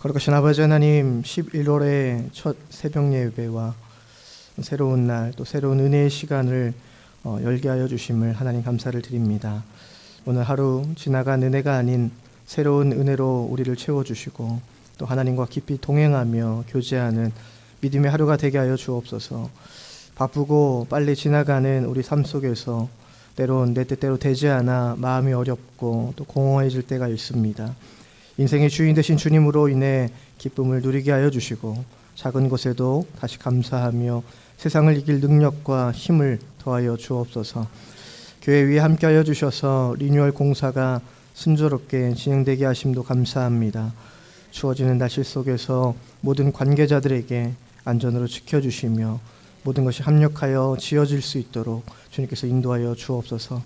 거룩하신 아버지 하나님 11월의 첫 새벽 예배와 새로운 날 또 새로운 은혜의 시간을 어, 열게 하여 주심을 하나님 감사를 드립니다. 오늘 하루 지나간 은혜가 아닌 새로운 은혜로 우리를 채워 주시고 또 하나님과 깊이 동행하며 교제하는 믿음의 하루가 되게 하여 주옵소서. 바쁘고 빨리 지나가는 우리 삶 속에서 때론 내 뜻대로 되지 않아 마음이 어렵고 또 공허해질 때가 있습니다. 인생의 주인 되신 주님으로 인해 기쁨을 누리게 하여 주시고 작은 것에도 다시 감사하며 세상을 이길 능력과 힘을 더하여 주옵소서. 교회 위에 함께하여 주셔서 리뉴얼 공사가 순조롭게 진행되게 하심도 감사합니다. 추워지는 날씨 속에서 모든 관계자들에게 안전으로 지켜주시며 모든 것이 합력하여 지어질 수 있도록 주님께서 인도하여 주옵소서.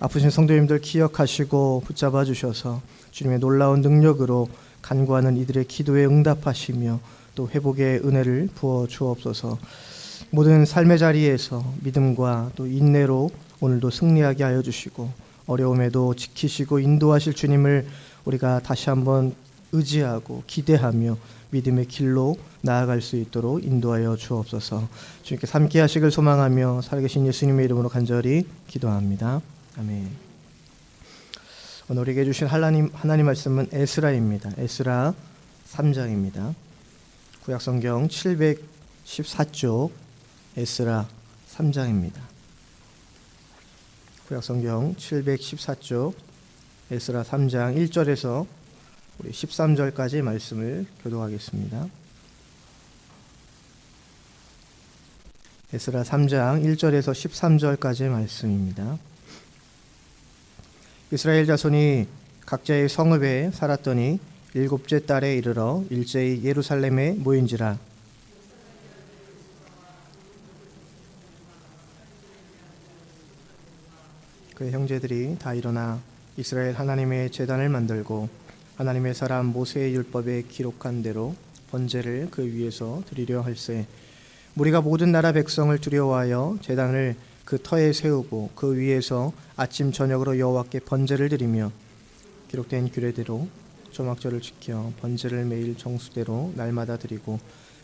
아프신 성도님들 기억하시고 붙잡아 주셔서 주님의 놀라운 능력으로 간구하는 이들의 기도에 응답하시며 또 회복의 은혜를 부어 주옵소서. 모든 삶의 자리에서 믿음과 또 인내로 오늘도 승리하게 하여 주시고 어려움에도 지키시고 인도하실 주님을 우리가 다시 한번 의지하고 기대하며 믿음의 길로 나아갈 수 있도록 인도하여 주옵소서. 주님께 함께 하시길 소망하며 살아계신 예수님의 이름으로 간절히 기도합니다. 아멘. 오늘 우리에게 주신 하나님 하나님 말씀은 에스라입니다. 에스라 3장입니다. 구약 성경 714쪽 에스라 3장입니다. 구약 성경 714쪽 에스라 3장 1절에서 우리 13절까지 말씀을 교독하겠습니다. 에스라 3장 1절에서 13절까지의 말씀입니다. 이스라엘 자손이 각자의 성읍에 살았더니 일곱째 달에 이르러 일제히 예루살렘에 모인지라. 그의 형제들이 다 일어나 이스라엘 하나님의 제단을 만들고 하나님의 사람 모세의 율법에 기록한 대로 번제를 그 위에서 드리려 할세. 무리가 모든 나라 백성을 두려워하여 제단을 그 터에 세우고 그 위에서 아침 저녁으로 여호와께 번제를 드리며 기록된 규례대로 조막절을 지켜 번제를 매일 정수대로 날마다 드리고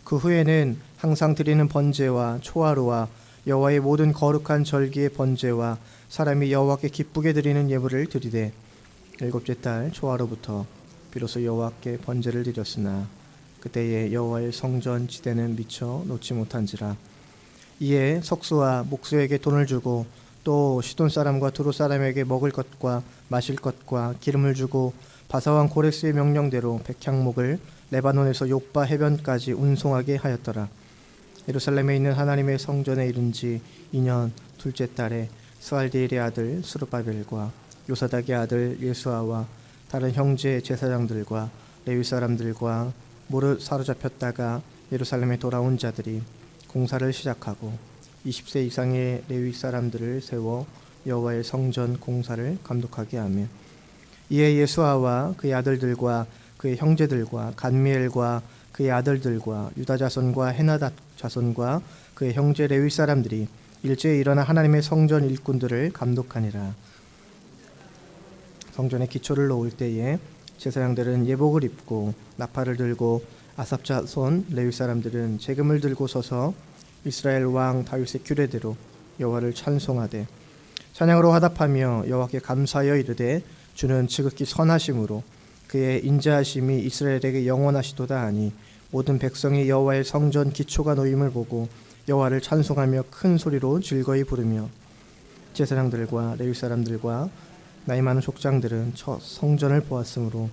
그 후에는 항상 드리는 번제와 초하루와 여호와의 모든 거룩한 절기의 번제와 사람이 여호와께 기쁘게 드리는 예물을 드리되 일곱째 달 초하루부터 비로소 여호와께 번제를 드렸으나 그때에 여호와의 성전 지대는 미처 놓지 못한지라 이에 석수와 목수에게 돈을 주고 또 시돈 사람과 두로 사람에게 먹을 것과 마실 것과 기름을 주고 바사왕 고레스의 명령대로 백향목을 레바논에서 요빠 해변까지 운송하게 하였더라. 예루살렘에 있는 하나님의 성전에 이른 지 2년 둘째 달에 스알디엘의 아들 수르바벨과 요사닥의 아들 예수아와 다른 형제 제사장들과 레위 사람들과 모르 사로잡혔다가 예루살렘에 돌아온 자들이 공사를 시작하고 20세 이상의 레위 사람들을 세워 여호와의 성전 공사를 감독하게 하며 이에 예수아와 그의 아들들과 그의 형제들과 간미엘과 그의 아들들과 유다 자손과 헤나다 자손과 그의 형제 레위 사람들이 일제에 일어나 하나님의 성전 일꾼들을 감독하니라. 성전의 기초를 놓을 때에 제사장들은 예복을 입고 나팔을 들고 아삽 자손 레위 사람들은 재금을 들고 서서 이스라엘 왕 다윗의 규례대로 여호와를 찬송하되 찬양으로 화답하며 여호와께 감사하여 이르되 주는 지극히 선하심으로 그의 인자하심이 이스라엘에게 영원하시도다 하니 모든 백성이 여호와의 성전 기초가 놓임을 보고 여호와를 찬송하며 큰 소리로 즐거이 부르며 제사장들과 레위 사람들과 나이 많은 족장들은 첫 성전을 보았으므로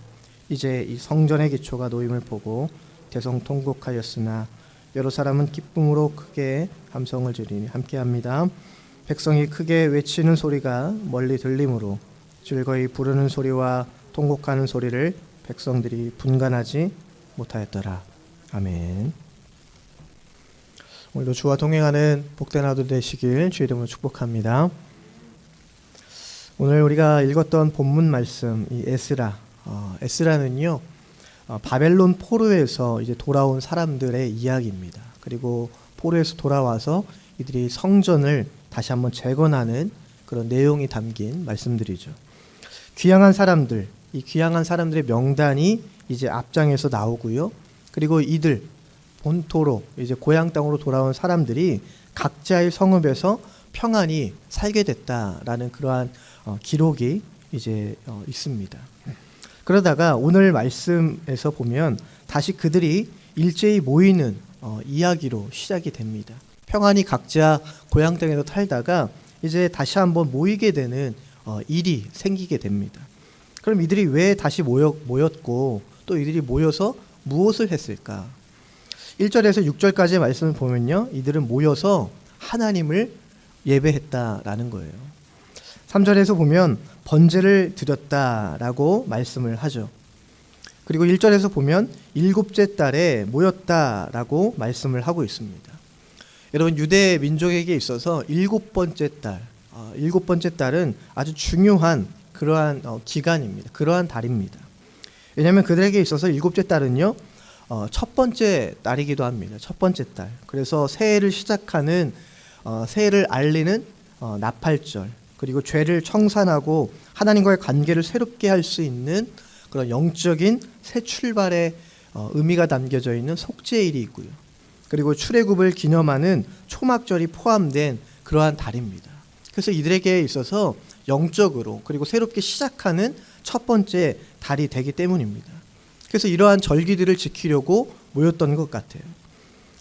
이제 이 성전의 기초가 놓임을 보고 대성통곡하였으나 여러 사람은 기쁨으로 크게 함성을 지르니 함께합니다. 백성이 크게 외치는 소리가 멀리 들리므로 즐거이 부르는 소리와 통곡하는 소리를 백성들이 분간하지 못하였더라. 아멘. 오늘도 주와 동행하는 복된 하루 되시길 주의 이름으로 축복합니다. 오늘 우리가 읽었던 본문 말씀 이 에스라 어, 에스라는요 어, 바벨론 포로에서 이제 돌아온 사람들의 이야기입니다. 그리고 포로에서 돌아와서 이들이 성전을 다시 한번 재건하는 그런 내용이 담긴 말씀들이죠. 귀향한 사람들 이 귀향한 사람들의 명단이 이제 앞장에서 나오고요. 그리고 이들 본토로 이제 고향 땅으로 돌아온 사람들이 각자의 성읍에서 평안히 살게 됐다라는 그러한 어, 기록이 이제 어, 있습니다. 그러다가 오늘 말씀에서 보면 다시 그들이 일제히 모이는 어, 이야기로 시작이 됩니다. 평안히 각자 고향 땅에서 살다가 이제 다시 한번 모이게 되는 어, 일이 생기게 됩니다. 그럼 이들이 왜 다시 모였, 모였고 또 이들이 모여서 무엇을 했을까? 1절에서 6절까지의 말씀을 보면요. 이들은 모여서 하나님을 예배했다라는 거예요. 3절에서 보면 번제를 드렸다라고 말씀을 하죠. 그리고 1절에서 보면 일곱째 달에 모였다라고 말씀을 하고 있습니다. 여러분 유대 민족에게 있어서 일곱 번째 달, 어, 일곱 번째 달은 아주 중요한 그러한 어, 기간입니다. 그러한 달입니다. 왜냐하면 그들에게 있어서 일곱째 달은요 어, 첫 번째 달이기도 합니다. 첫 번째 달. 그래서 새해를 시작하는 어, 새해를 알리는 어, 나팔절 그리고 죄를 청산하고 하나님과의 관계를 새롭게 할 수 있는 그런 영적인 새 출발의 어, 의미가 담겨져 있는 속죄일이 있고요. 그리고 출애굽을 기념하는 초막절이 포함된 그러한 달입니다. 그래서 이들에게 있어서 영적으로 그리고 새롭게 시작하는 첫 번째 달이 되기 때문입니다. 그래서 이러한 절기들을 지키려고 모였던 것 같아요.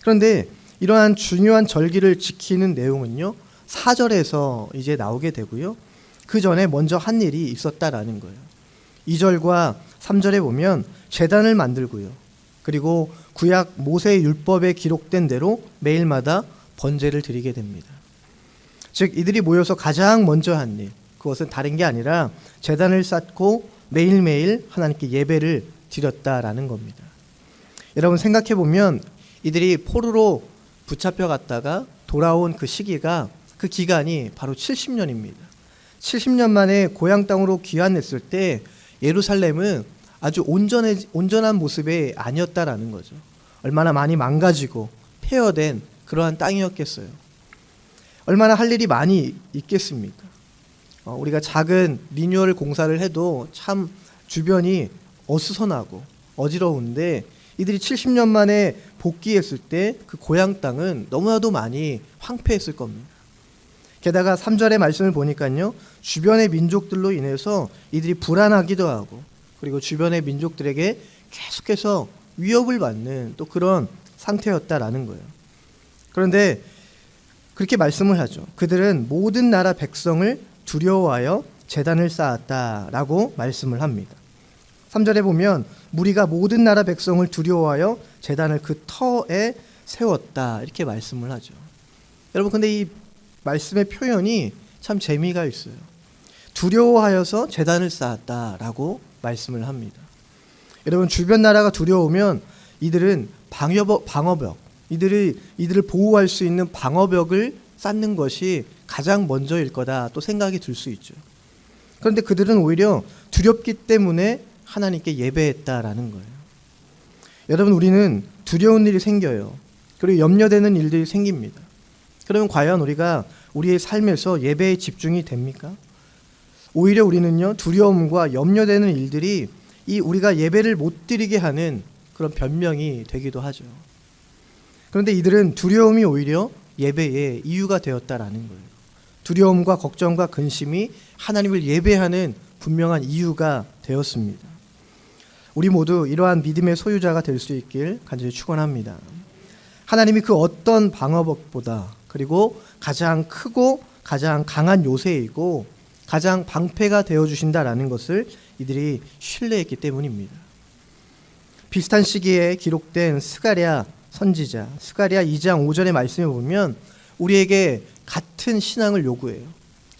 그런데 이러한 중요한 절기를 지키는 내용은요. 4절에서 이제 나오게 되고요. 그 전에 먼저 한 일이 있었다라는 거예요. 2절과 3절에 보면 재단을 만들고요. 그리고 구약 모세의 율법에 기록된 대로 매일마다 번제를 드리게 됩니다. 즉 이들이 모여서 가장 먼저 한 일, 그것은 다른 게 아니라 재단을 쌓고 매일매일 하나님께 예배를 드렸다라는 겁니다. 여러분 생각해 보면 이들이 포로로 붙잡혀 갔다가 돌아온 그 시기가 그 기간이 바로 70년입니다. 70년 만에 고향 땅으로 귀환했을 때 예루살렘은 아주 온전해, 온전한 모습이 아니었다라는 거죠. 얼마나 많이 망가지고 폐허된 그러한 땅이었겠어요. 얼마나 할 일이 많이 있겠습니까? 어, 우리가 작은 리뉴얼 공사를 해도 참 주변이 어수선하고 어지러운데 이들이 70년 만에 복귀했을 때 그 고향 땅은 너무나도 많이 황폐했을 겁니다. 게다가 3절의 말씀을 보니까요. 주변의 민족들로 인해서 이들이 불안하기도 하고 그리고 주변의 민족들에게 계속해서 위협을 받는 또 그런 상태였다라는 거예요. 그런데 그렇게 말씀을 하죠. 그들은 모든 나라 백성을 두려워하여 재단을 쌓았다라고 말씀을 합니다. 3절에 보면 무리가 모든 나라 백성을 두려워하여 재단을 그 터에 세웠다 이렇게 말씀을 하죠. 여러분 근데 이 말씀의 표현이 참 재미가 있어요. 두려워하여서 재단을 쌓았다라고 말씀을 합니다. 여러분 주변 나라가 두려우면 이들은 방어벽, 방어벽 이들이 이들을 보호할 수 있는 방어벽을 쌓는 것이 가장 먼저일 거다 또 생각이 들 수 있죠. 그런데 그들은 오히려 두렵기 때문에 하나님께 예배했다라는 거예요. 여러분 우리는 두려운 일이 생겨요. 그리고 염려되는 일들이 생깁니다. 그러면 과연 우리가 우리의 삶에서 예배에 집중이 됩니까? 오히려 우리는요 두려움과 염려되는 일들이 이 우리가 예배를 못 드리게 하는 그런 변명이 되기도 하죠. 그런데 이들은 두려움이 오히려 예배의 이유가 되었다라는 거예요. 두려움과 걱정과 근심이 하나님을 예배하는 분명한 이유가 되었습니다. 우리 모두 이러한 믿음의 소유자가 될 수 있길 간절히 축원합니다. 하나님이 그 어떤 방어벽보다 그리고 가장 크고 가장 강한 요새이고 가장 방패가 되어 주신다라는 것을 이들이 신뢰했기 때문입니다. 비슷한 시기에 기록된 스가랴 선지자 스가랴 2장 5절의 말씀에 보면 우리에게 같은 신앙을 요구해요.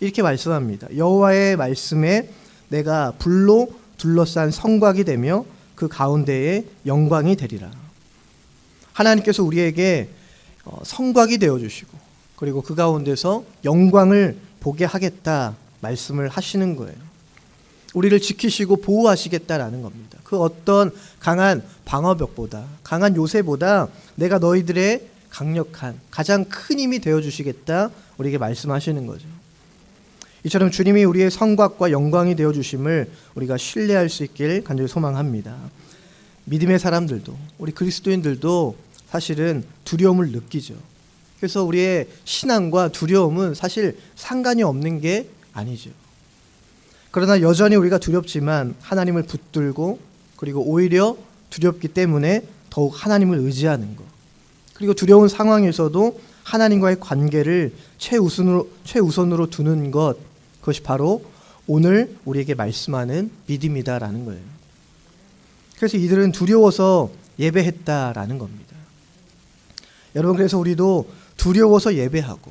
이렇게 말씀합니다. 여호와의 말씀에 내가 불로 둘러싼 성곽이 되며 그 가운데에 영광이 되리라. 하나님께서 우리에게 어, 성곽이 되어 주시고 그리고 그 가운데서 영광을 보게 하겠다 말씀을 하시는 거예요. 우리를 지키시고 보호하시겠다라는 겁니다. 그 어떤 강한 방어벽보다 강한 요새보다 내가 너희들의 강력한 가장 큰 힘이 되어 주시겠다 우리에게 말씀하시는 거죠. 이처럼 주님이 우리의 성곽과 영광이 되어 주심을 우리가 신뢰할 수 있길 간절히 소망합니다. 믿음의 사람들도 우리 그리스도인들도 사실은 두려움을 느끼죠. 그래서 우리의 신앙과 두려움은 사실 상관이 없는 게 아니죠. 그러나 여전히 우리가 두렵지만 하나님을 붙들고 그리고 오히려 두렵기 때문에 더욱 하나님을 의지하는 것. 그리고 두려운 상황에서도 하나님과의 관계를 최우선으로 최우선으로 두는 것 그것이 바로 오늘 우리에게 말씀하는 믿음이다라는 거예요. 그래서 이들은 두려워서 예배했다라는 겁니다. 여러분 그래서 우리도 두려워서 예배하고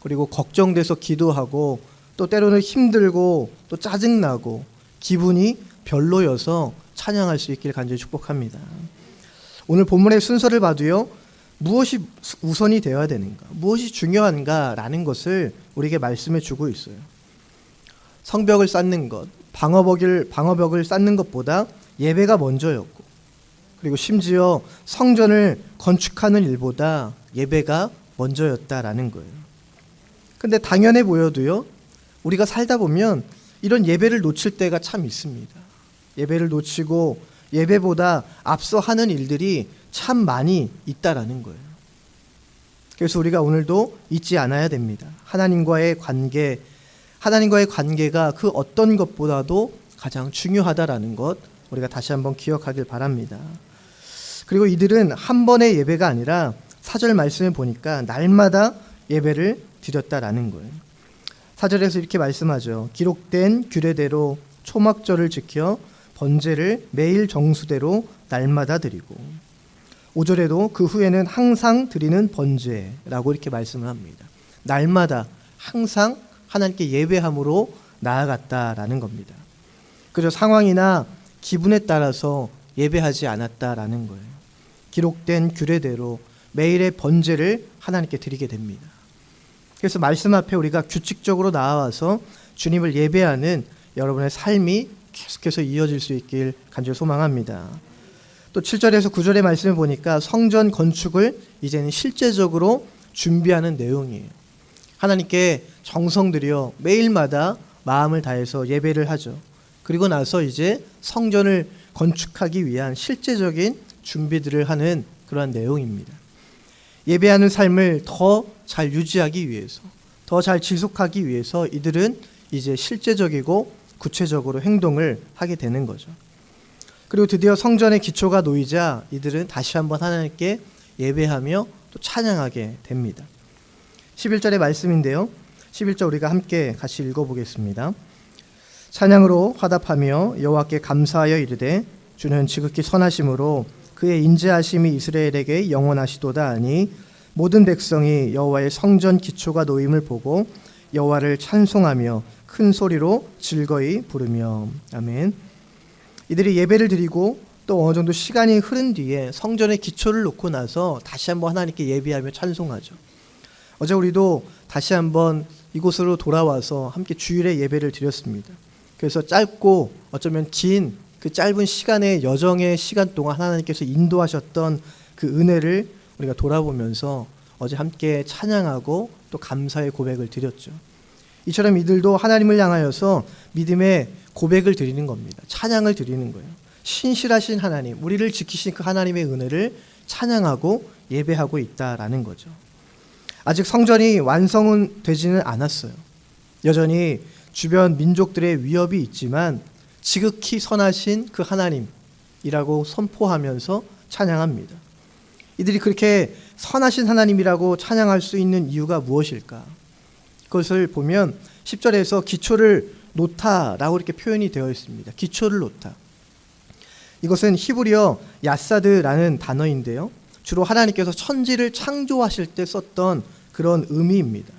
그리고 걱정돼서 기도하고 또 때로는 힘들고 또 짜증나고 기분이 별로여서 찬양할 수 있기를 간절히 축복합니다. 오늘 본문의 순서를 봐도요. 무엇이 우선이 되어야 되는가? 무엇이 중요한가라는 것을 우리에게 말씀해 주고 있어요. 성벽을 쌓는 것, 방어벽을 방어벽을 쌓는 것보다 예배가 먼저였고 그리고 심지어 성전을 건축하는 일보다 예배가 먼저였다라는 거예요. 근데 당연해 보여도요. 우리가 살다 보면 이런 예배를 놓칠 때가 참 있습니다. 예배를 놓치고 예배보다 앞서 하는 일들이 참 많이 있다라는 거예요. 그래서 우리가 오늘도 잊지 않아야 됩니다. 하나님과의 관계, 하나님과의 관계가 그 어떤 것보다도 가장 중요하다라는 것 우리가 다시 한번 기억하길 바랍니다. 그리고 이들은 한 번의 예배가 아니라 사절 말씀을 보니까 날마다 예배를 드렸다라는 거예요. 사절에서 이렇게 말씀하죠. 기록된 규례대로 초막절을 지켜 번제를 매일 정수대로 날마다 드리고 5절에도 그 후에는 항상 드리는 번제라고 이렇게 말씀을 합니다. 날마다 항상 하나님께 예배함으로 나아갔다라는 겁니다. 그저 상황이나 기분에 따라서 예배하지 않았다라는 거예요. 기록된 규례대로 매일의 번제를 하나님께 드리게 됩니다. 그래서 말씀 앞에 우리가 규칙적으로 나와서 주님을 예배하는 여러분의 삶이 계속해서 이어질 수 있길 간절히 소망합니다. 또 7절에서 9절의 말씀을 보니까 성전 건축을 이제는 실제적으로 준비하는 내용이에요. 하나님께 정성 들여 매일마다 마음을 다해서 예배를 하죠. 그리고 나서 이제 성전을 건축하기 위한 실제적인 준비들을 하는 그러한 내용입니다. 예배하는 삶을 더 잘 유지하기 위해서, 더 잘 지속하기 위해서 이들은 이제 실제적이고 구체적으로 행동을 하게 되는 거죠. 그리고 드디어 성전의 기초가 놓이자 이들은 다시 한번 하나님께 예배하며 또 찬양하게 됩니다. 11절의 말씀인데요. 11절 우리가 함께 같이 읽어보겠습니다. 찬양으로 화답하며 여호와께 감사하여 이르되 주는 지극히 선하심으로 그의 인자하심이 이스라엘에게 영원하시도다 하니 모든 백성이 여호와의 성전 기초가 놓임을 보고 여호와를 찬송하며 큰 소리로 즐거이 부르며 아멘. 이들이 예배를 드리고 또 어느 정도 시간이 흐른 뒤에 성전의 기초를 놓고 나서 다시 한번 하나님께 예배하며 찬송하죠. 어제 우리도 다시 한번 이곳으로 돌아와서 함께 주일에 예배를 드렸습니다. 그래서 짧고 어쩌면 긴 그 짧은 시간의 여정의 시간 동안 하나님께서 인도하셨던 그 은혜를 우리가 돌아보면서 어제 함께 찬양하고 또 감사의 고백을 드렸죠. 이처럼 이들도 하나님을 향하여서 믿음의 고백을 드리는 겁니다. 찬양을 드리는 거예요. 신실하신 하나님, 우리를 지키신 그 하나님의 은혜를 찬양하고 예배하고 있다라는 거죠. 아직 성전이 완성은 되지는 않았어요. 여전히 주변 민족들의 위협이 있지만 지극히 선하신 그 하나님이라고 선포하면서 찬양합니다. 이들이 그렇게 선하신 하나님이라고 찬양할 수 있는 이유가 무엇일까? 그것을 보면 10절에서 기초를 놓다라고 이렇게 표현이 되어 있습니다. 기초를 놓다. 이것은 히브리어 야사드라는 단어인데요. 주로 하나님께서 천지를 창조하실 때 썼던 그런 의미입니다.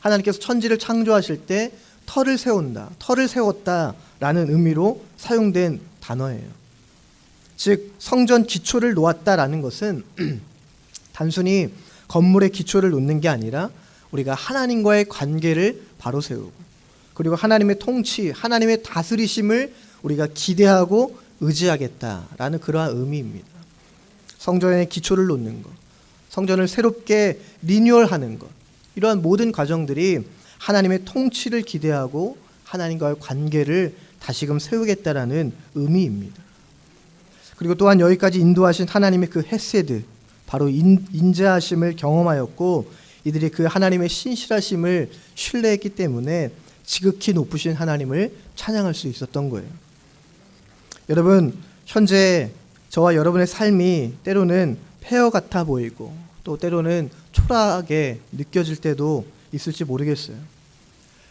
하나님께서 천지를 창조하실 때 터를 세운다, 터를 세웠다 라는 의미로 사용된 단어예요. 즉 성전 기초를 놓았다라는 것은 단순히 건물의 기초를 놓는 게 아니라 우리가 하나님과의 관계를 바로 세우고 그리고 하나님의 통치, 하나님의 다스리심을 우리가 기대하고 의지하겠다라는 그러한 의미입니다. 성전의 기초를 놓는 것, 성전을 새롭게 리뉴얼하는 것, 이러한 모든 과정들이 하나님의 통치를 기대하고 하나님과의 관계를 다시금 세우겠다라는 의미입니다. 그리고 또한 여기까지 인도하신 하나님의 그 헤세드 바로 인, 인자하심을 경험하였고 이들이 그 하나님의 신실하심을 신뢰했기 때문에 지극히 높으신 하나님을 찬양할 수 있었던 거예요. 여러분 현재 저와 여러분의 삶이 때로는 폐허 같아 보이고 또 때로는 초라하게 느껴질 때도 있을지 모르겠어요.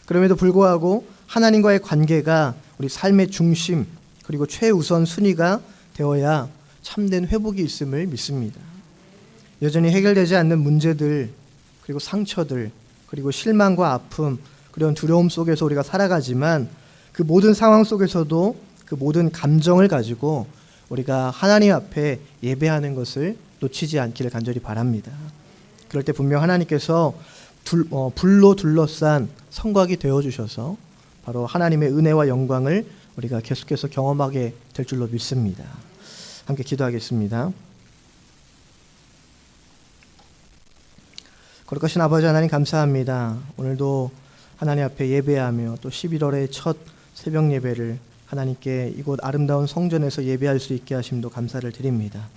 그럼에도 불구하고 하나님과의 관계가 우리 삶의 중심 그리고 최우선 순위가 되어야 참된 회복이 있음을 믿습니다. 여전히 해결되지 않는 문제들 그리고 상처들 그리고 실망과 아픔 그런 두려움 속에서 우리가 살아가지만 그 모든 상황 속에서도 그 모든 감정을 가지고 우리가 하나님 앞에 예배하는 것을 놓치지 않기를 간절히 바랍니다. 그럴 때 분명 하나님께서 둘, 어, 불로 둘러싼 성곽이 되어 주셔서 바로 하나님의 은혜와 영광을 우리가 계속해서 경험하게 될 줄로 믿습니다. 함께 기도하겠습니다. 거룩하신 아버지 하나님 감사합니다. 오늘도 하나님 앞에 예배하며 또 11월의 첫 새벽 예배를 하나님께 이곳 아름다운 성전에서 예배할 수 있게 하심도 감사를 드립니다.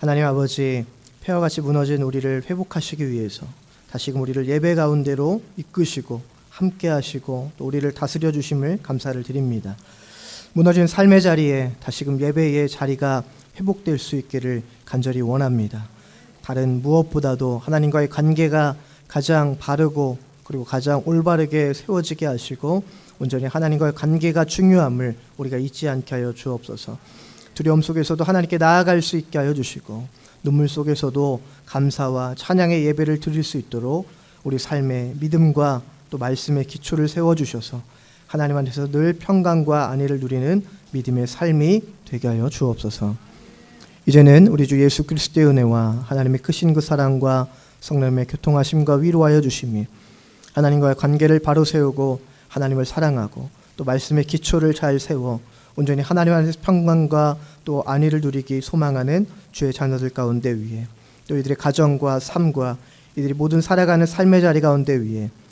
하나님 아버지 폐허같이 무너진 우리를 회복하시기 위해서 다시금 우리를 예배 가운데로 이끄시고 함께 하시고 또 우리를 다스려 주심을 감사를 드립니다. 무너진 삶의 자리에 다시금 예배의 자리가 회복될 수 있기를 간절히 원합니다. 다른 무엇보다도 하나님과의 관계가 가장 바르고 그리고 가장 올바르게 세워지게 하시고 온전히 하나님과의 관계가 중요함을 우리가 잊지 않게 하여 주옵소서. 두려움 속에서도 하나님께 나아갈 수 있게 하여 주시고 눈물 속에서도 감사와 찬양의 예배를 드릴 수 있도록 우리 삶의 믿음과 또 말씀의 기초를 세워 주셔서 하나님 안에서 늘 평강과 안위를 누리는 믿음의 삶이 되게 하여 주옵소서. 이제는 우리 주 예수 그리스도의 은혜와 하나님의 크신 그 사랑과 성령의 교통하심과 위로하여 주심이 하나님과의 관계를 바로 세우고 하나님을 사랑하고 또 말씀의 기초를 잘 세워 온전히 하나님 안에서 평강과 또 안위를 누리기 소망하는 주의 자녀들 가운데 위에 또 이들의 가정과 삶과 이들이 모든 살아가는 삶의 자리 가운데 위에